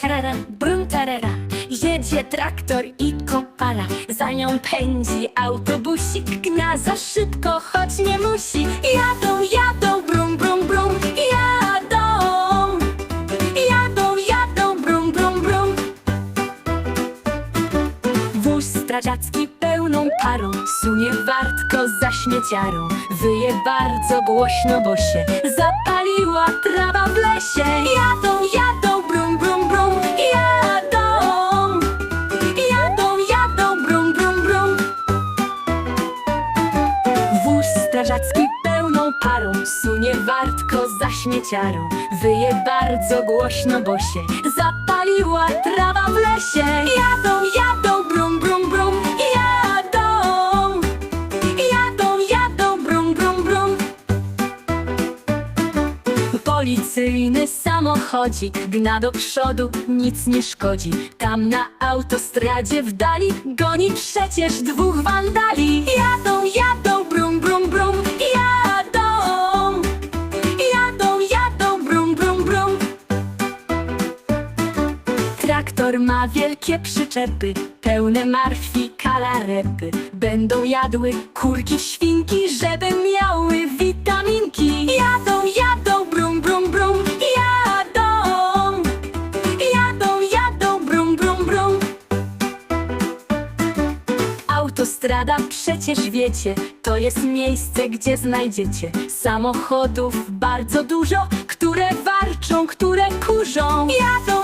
tarara, brum, tarara. Jedzie traktor i kopara, za nią pędzi autobusik, gna za szybko, choć nie musi. Jadą, jadą, brum, brum, brum, jadą. Jadą, jadą, brum, brum, brum. Wóz strażacki pełną parą Sunie wartko za śmieciarą Wyje bardzo głośno, bo się Zapaliła trawa w lesie Jadą, jadą, strażacki pełną parą. Sunie wartko za śmieciarą. Wyje bardzo głośno, bo się Zapaliła trawa w lesie. Jadą, jadą, brum, brum, brum Jadą. Jadą, jadą, brum, brum, brum. Policyjny samochodzik gna do przodu, nic nie szkodzi. Tam na autostradzie w dali goni przecież dwóch wandali. Jadą, jadą, Traktor ma wielkie przyczepy, pełne martwi kalarepy. Będą jadły kurki, świnki, żeby miały witaminki. Jadą, jadą, brum, brum, brum, jadą. Jadą, jadą, brum, brum, brum. Autostrada przecież wiecie, to jest miejsce, gdzie znajdziecie samochodów bardzo dużo, które warczą, które kurzą. Jadą.